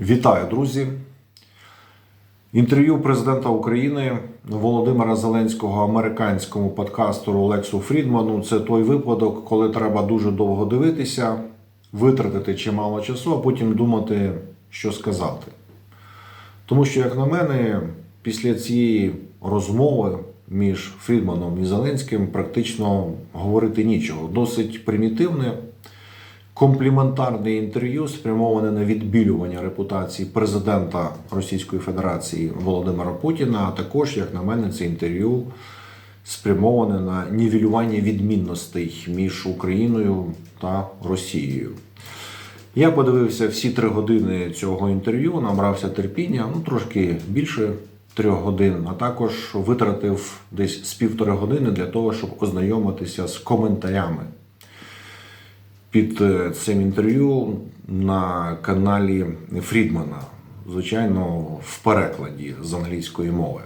Вітаю, друзі. Інтерв'ю президента України Володимира Зеленського американському подкастеру Лексу Фрідману це той випадок, коли треба дуже довго дивитися, витратити чимало часу, а потім думати, що сказати. Тому що, як на мене, після цієї розмови між Фрідманом і Зеленським практично говорити нічого. Досить примітивне, компліментарне інтерв'ю, спрямоване на відбілювання репутації президента Російської Федерації Володимира Путіна. А також, як на мене, це інтерв'ю спрямоване на нівелювання відмінностей між Україною та Росією. Я подивився всі три години цього інтерв'ю, набрався терпіння, ну трошки більше трьох годин, а також витратив десь з півтори години для того, щоб ознайомитися з коментарями під е, цим інтерв'ю на каналі Фрідмана, звичайно, в перекладі з англійської мови.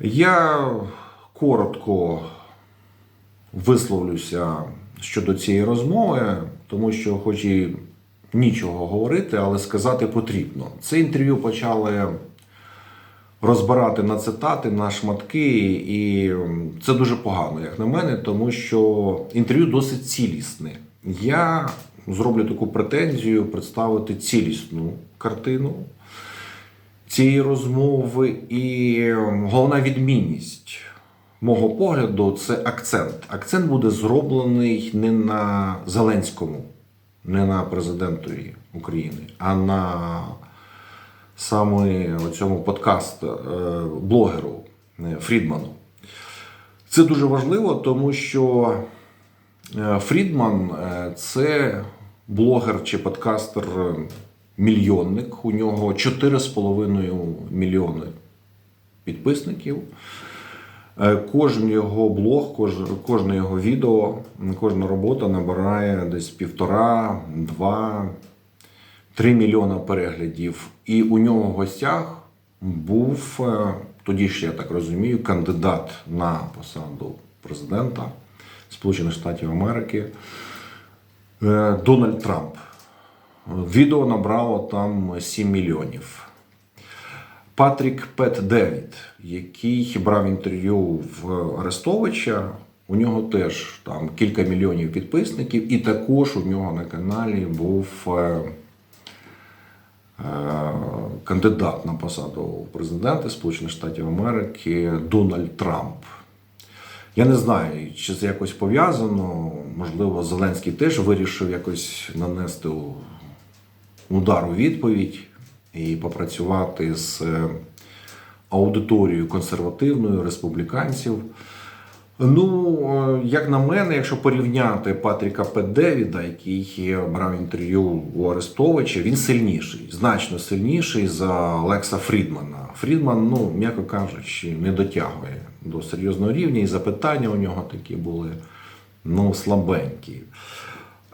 Я коротко висловлюся щодо цієї розмови, тому що, хоч і нічого говорити, але сказати потрібно. Це інтерв'ю почали розбирати на цитати, на шматки, і це дуже погано, як на мене, тому що інтерв'ю досить цілісне. Я зроблю таку претензію представити цілісну картину цієї розмови, і головна відмінність мого погляду це акцент. Акцент буде зроблений не на Зеленському, не на президентові України, а на саме цьому подкаст-блогеру е, е, Фрідману. Це дуже важливо, тому що е, Фрідман це блогер чи подкастер мільйонник. У нього 4,5 мільйони підписників. Кожен його блог, кожне його відео, кожна робота набирає десь півтора-два 3 мільйона переглядів. І у нього в гостях був е, тоді ще я так розумію, кандидат на посаду президента Сполучених Штатів Америки е, Дональд Трамп. Відео набрало там 7 мільйонів. Патрік Пет Девід, який брав інтерв'ю в Арестовича, у нього теж там кілька мільйонів підписників, і також у нього на каналі був. Е, кандидат на посаду президента Сполучених Штатів Америки Дональд Трамп. Я не знаю, чи це якось пов'язано. Можливо, Зеленський теж вирішив якось нанести удар у відповідь і попрацювати з е, аудиторією консервативною республіканців. Ну, е, як на мене, якщо порівняти Патріка П. Який брав інтерв'ю у Арестовича, він сильніший, значно сильніший за Лекса Фрідмана. Фрідман, ну, м'яко кажучи, не дотягує до серйозного рівня, і запитання у нього такі були ну, слабенькі.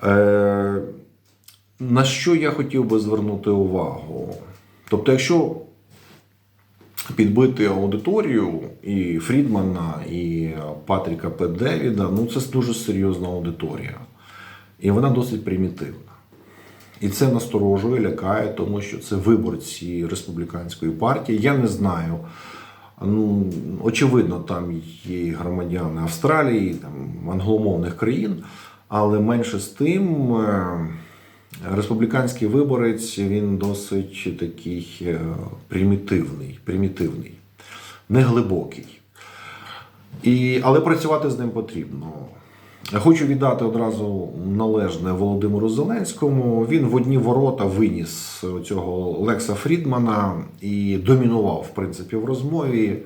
Е, на що я хотів би звернути увагу? Тобто, якщо підбити аудиторію і Фрідмана, і Патріка П. Девіда, ну це дуже серйозна аудиторія. І вона досить примітивна. І це насторожує, лякає, тому що це виборці республіканської партії. Я не знаю. Ну, очевидно, там є громадяни Австралії, там англомовних країн, але менше з тим. Республіканський виборець він досить такий е, примітивний, примітивний, неглибокий. І, але працювати з ним потрібно. Хочу віддати одразу належне Володимиру Зеленському. Він в одні ворота виніс цього Лекса Фрідмана і домінував, в принципі, в розмові.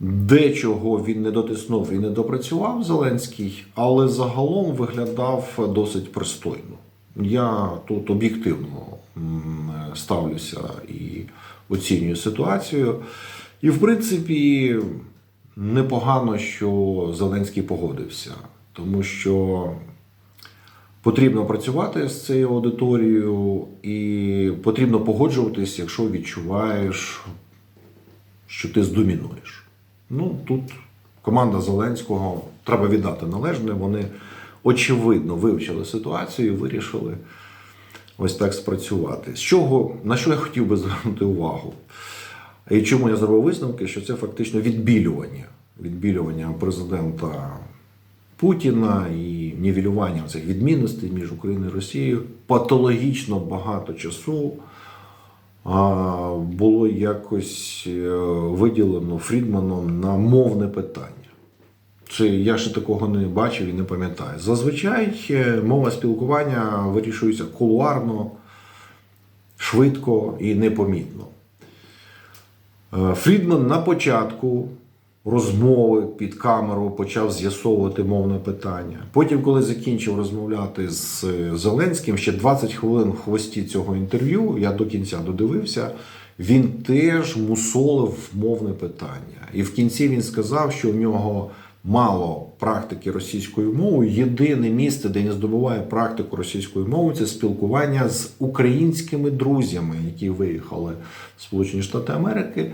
Дечого він не дотиснув і не допрацював Зеленський, але загалом виглядав досить пристойно. Я тут об'єктивно ставлюся і оцінюю ситуацію. І, в принципі, непогано, що Зеленський погодився, тому що потрібно працювати з цією аудиторією, і потрібно погоджуватись, якщо відчуваєш, що ти здомінуєш. Ну, тут команда Зеленського треба віддати належне. Вони очевидно вивчили ситуацію і вирішили ось так спрацювати. З чого, на що я хотів би звернути увагу? І чому я зробив висновки, що це фактично відбілювання, відбілювання президента Путіна і нівелювання цих відмінностей між Україною і Росією патологічно багато часу було якось е, виділено Фрідманом на мовне питання. Це я ще такого не бачив і не пам'ятаю. Зазвичай е, мова спілкування вирішується кулуарно, швидко і непомітно. Е, Фрідман на початку розмови під камеру почав з'ясовувати мовне питання. Потім, коли закінчив розмовляти з е, Зеленським, ще 20 хвилин в хвості цього інтерв'ю, я до кінця додивився, він теж мусолив мовне питання. І в кінці він сказав, що у нього мало практики російською мовою. Єдине місце, де він здобуває практику російської мови, це спілкування з українськими друзями, які виїхали в Сполучені Штати Америки.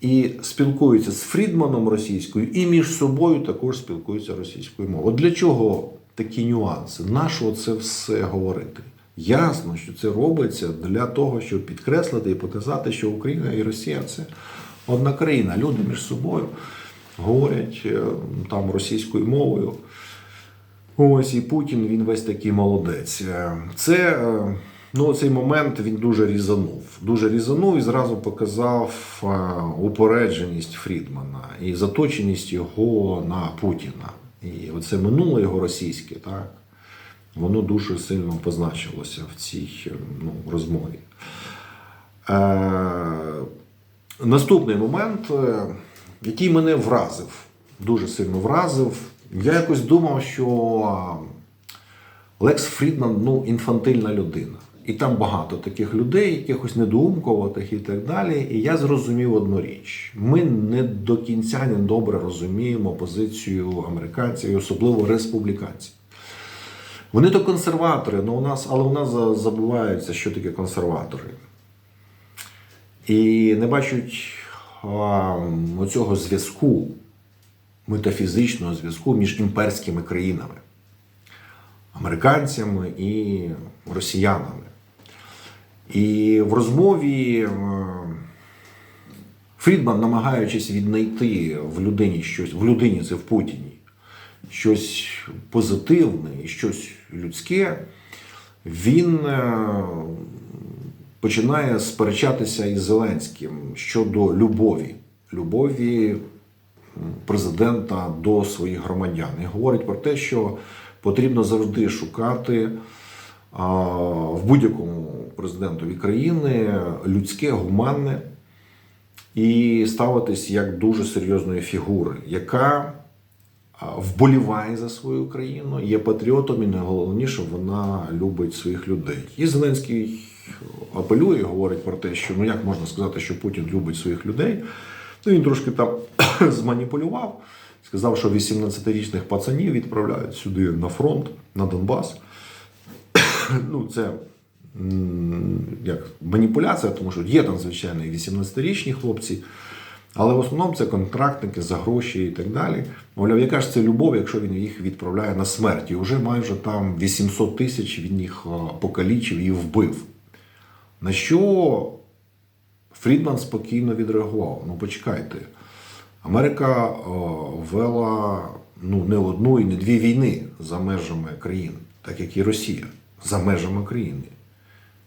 І спілкуються з Фрідманом російською, і між собою також спілкуються російською мовою. От для чого такі нюанси? Нащо це все говорити? Ясно, що це робиться для того, щоб підкреслити і показати, що Україна і Росія це одна країна. Люди між собою говорять е, там російською мовою. Ось і Путін він весь такий молодець. Е, Це е, ну, цей момент він дуже різанув. Дуже різанув і зразу показав упередженість Фрідмана і заточеність його на Путіна. І оце минуле його російське, так, воно дуже сильно позначилося в цій ну, розмові. Е, наступний момент, який мене вразив, дуже сильно вразив. Я якось думав, що Лекс Фрідман ну, інфантильна людина. І там багато таких людей, якихось недоумковатих і так далі. І я зрозумів одну річ: ми не до кінця не добре розуміємо позицію американців, і особливо республіканців. Вони то консерватори, але у нас, але у нас забуваються, що таке консерватори. І не бачать оцього зв'язку, метафізичного зв'язку між імперськими країнами, американцями і росіянами. І в розмові е, Фрідман, намагаючись віднайти в людині щось, в людині це в Путіні, щось позитивне і щось людське, він е, починає сперечатися із Зеленським щодо любові, любові президента до своїх громадян. І говорить про те, що потрібно завжди шукати в будь-якому президентові країни людське, гуманне і ставитись як дуже серйозної фігури, яка вболіває за свою країну, є патріотом, і найголовніше, вона любить своїх людей. І Зеленський апелює, говорить про те, що ну як можна сказати, що Путін любить своїх людей. Ну, він трошки там зманіпулював, сказав, що 18-річних пацанів відправляють сюди на фронт, на Донбас. ну, це як маніпуляція, тому що є там, звичайно, і 18-річні хлопці, але в основному це контрактники за гроші і так далі. Мовляв, яка ж це любов, якщо він їх відправляє на смерть? І вже майже там 800 тисяч він їх покалічив і вбив. На що Фрідман спокійно відреагував. Ну, почекайте. Америка о, вела ну, не одну і не дві війни за межами країни, так як і Росія, за межами країни.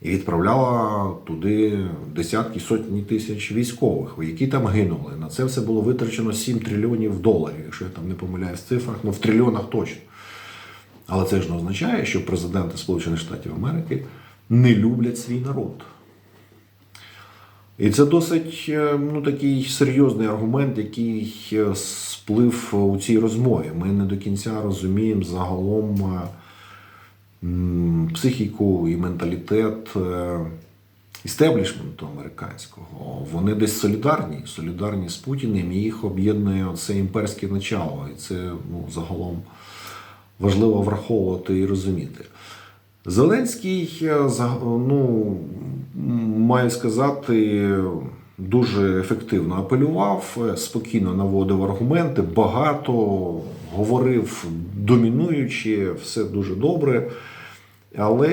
І відправляла туди десятки, сотні тисяч військових, які там гинули. На це все було витрачено 7 трильйонів доларів, якщо я там не помиляюсь в цифрах, ну в трильйонах точно. Але це ж не означає, що президенти Сполучених Штатів Америки не люблять свій народ. І це досить е, ну, такий серйозний аргумент, який е, сплив у цій розмові. Ми не до кінця розуміємо загалом е, психіку і менталітет істеблішменту американського. Вони десь солідарні, солідарні з Путіним, і їх об'єднує це імперське начало. І це ну, загалом важливо враховувати і розуміти. Зеленський, е, ну, маю сказати, дуже ефективно апелював, е, спокійно наводив аргументи, багато говорив домінуючи, все дуже добре. Але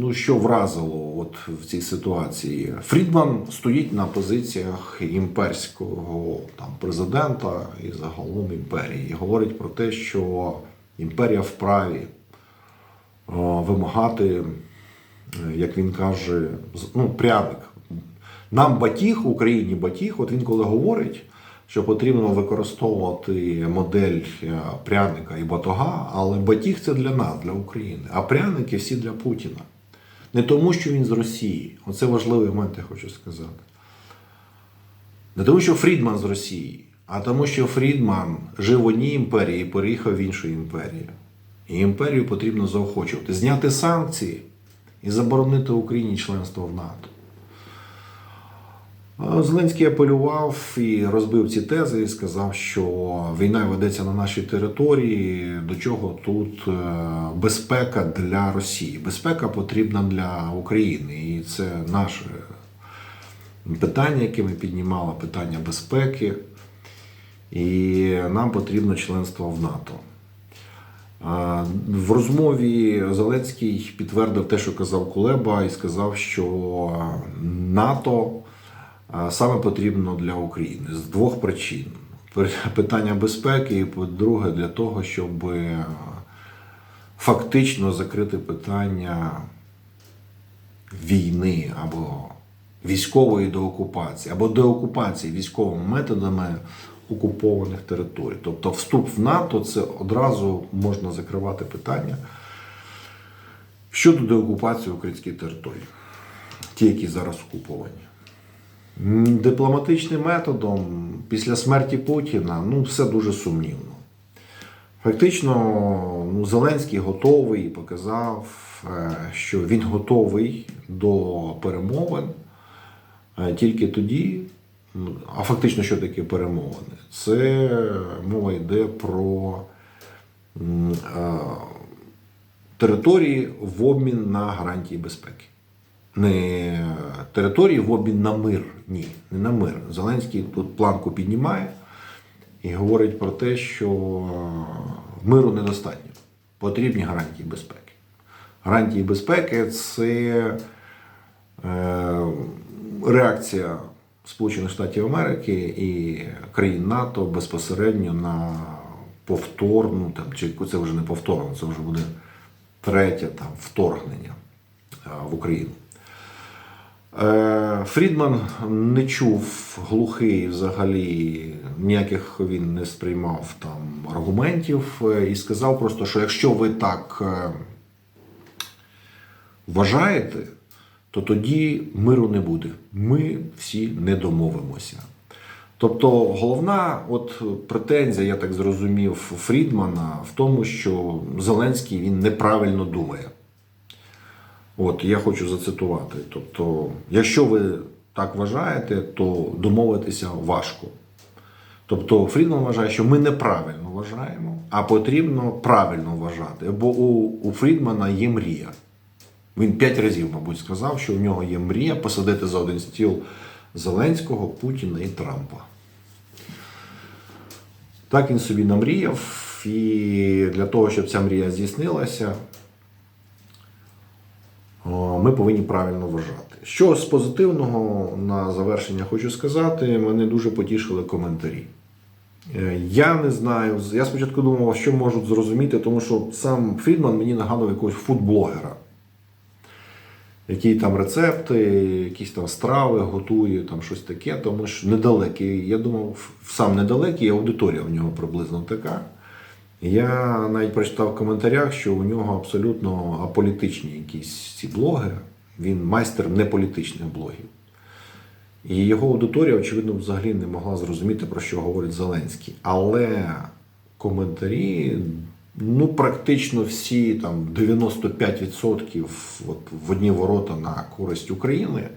е, що вразило от в цій ситуації. Фрідман стоїть на позиціях імперського там, президента і загалом імперії. І говорить про те, що імперія вправі вимагати, е, як він каже, ну, пряник. Нам батіг, Україні батіг, от він коли говорить, що потрібно використовувати модель е, пряника і батога, але батіг це для нас, для України, а пряники всі для Путіна. Не тому, що він з Росії. Оце важливий момент, я хочу сказати. Не тому, що Фрідман з Росії, а тому, що Фрідман жив в одній імперії і переїхав в іншу імперію. І імперію потрібно заохочувати, зняти санкції і заборонити Україні членство в НАТО. Зеленський апелював і розбив ці тези і сказав, що війна ведеться на нашій території, до чого тут е, безпека для Росії. Безпека потрібна для України. І це наше питання, яке ми піднімали, питання безпеки. І нам потрібно членство в НАТО. В розмові Зеленський підтвердив те, що казав Кулеба, і сказав, що НАТО саме потрібно для України з двох причин: питання безпеки, і по-друге, для того, щоб фактично закрити питання війни або військової деокупації, або деокупації військовими методами окупованих територій. Тобто вступ в НАТО це одразу можна закривати питання щодо деокупації української території, ті, які зараз окуповані. Дипломатичним методом після смерті Путіна ну, все дуже сумнівно. Фактично, ну, Зеленський готовий і показав, е, що він готовий до перемовин е, тільки тоді. Ну, А фактично, що таке перемовини? Це мова йде про території в обмін на гарантії безпеки. Не території в обмін на мир. Ні, не на мир. Зеленський тут планку піднімає і говорить про те, що миру недостатньо. Потрібні гарантії безпеки. Гарантії безпеки це е, реакція Сполучених Штатів Америки і країн НАТО безпосередньо на повторну, там, чи це вже не повторно, це вже буде третє там, вторгнення е, в Україну. Е, Фрідман не чув глухий взагалі, ніяких він не сприймав там аргументів е, і сказав просто, що якщо ви так вважаєте, то тоді миру не буде. Ми всі не домовимося. Тобто головна от претензія, я так зрозумів, Фрідмана в тому, що Зеленський він неправильно думає. От я хочу зацитувати. Тобто, якщо ви так вважаєте, то домовитися важко. Тобто Фрідман вважає, що ми неправильно вважаємо, а потрібно правильно вважати. Бо у, у Фрідмана є мрія. Він п'ять разів, мабуть, сказав, що у нього є мрія посадити за один стіл Зеленського, Путіна і Трампа. Так він собі намріяв, і для того, щоб ця мрія здійснилася, ми повинні правильно вважати. Що з позитивного на завершення хочу сказати, мене дуже потішили коментарі. Е, Я не знаю. Я спочатку думав, що можуть зрозуміти, тому що сам Фрідман мені нагадував якогось фудблогера, який там рецепти, якісь там страви готує, там щось таке, тому що недалекий. Я думав, сам недалекий, аудиторія в нього приблизно така. Я навіть прочитав в коментарях, що у нього абсолютно аполітичні якісь ці блоги. Він майстер неполітичних блогів. І його аудиторія, очевидно, взагалі не могла зрозуміти, про що говорить Зеленський. Але коментарі, ну, практично всі, там 95% от, в одні ворота на користь України,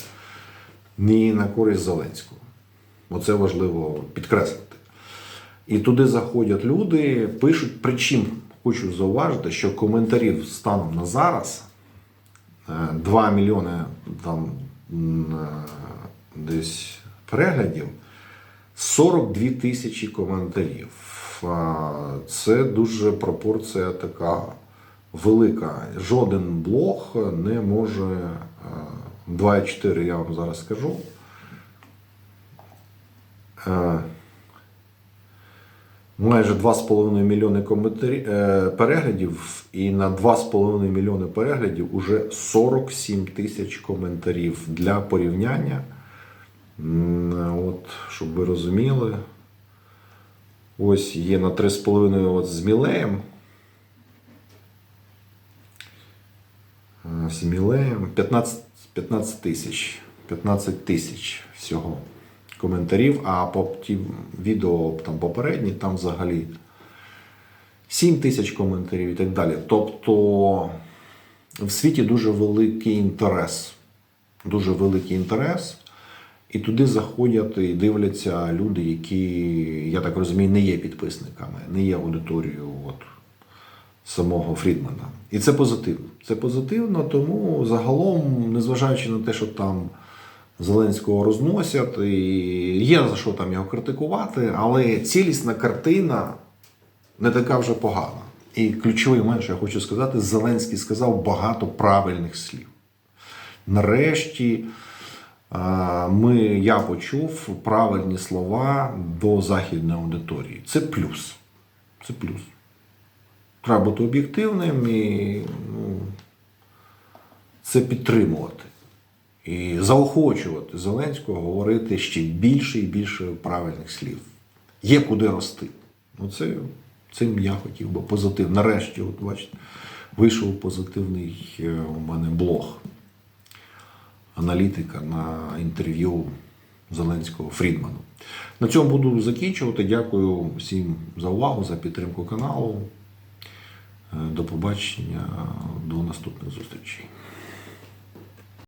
не на користь Зеленського. Оце важливо підкреслити. І туди заходять люди, пишуть. Причим хочу зауважити, що коментарів станом на зараз е, 2 мільйони там е, десь переглядів, 42 тисячі коментарів. Це дуже пропорція така велика. Жоден блог не може е, 2,4 я вам зараз скажу. Е, Майже 2,5 мільйони е, переглядів, і на 2,5 мільйони переглядів уже 47 тисяч коментарів для порівняння. От, щоб ви розуміли. Ось є на 3,5 от з Мілеєм. Е, З Мілеєм 15, 15 тисяч. 15 тисяч всього коментарів, а по ті відео там попередні, там взагалі 7 тисяч коментарів і так далі. Тобто в світі дуже великий інтерес. Дуже великий інтерес. І туди заходять і дивляться люди, які, я так розумію, не є підписниками, не є аудиторією от, самого Фрідмана. І це позитивно. Це позитивно, тому загалом, незважаючи на те, що там Зеленського розносять, і є за що там його критикувати, але цілісна картина не така вже погана. І ключовий момент, що я хочу сказати, Зеленський сказав багато правильних слів. Нарешті ми, я почув правильні слова до західної аудиторії. Це плюс. Це плюс. Треба бути об'єктивним і ну, це підтримувати. І заохочувати Зеленського говорити ще більше і більше правильних слів. Є куди рости. Ну, це, цим я хотів би позитив. Нарешті, от бачите, вийшов позитивний е, у мене блог аналітика на інтерв'ю Зеленського Фрідману. На цьому буду закінчувати. Дякую всім за увагу, за підтримку каналу. Е, До побачення, до наступних зустрічей.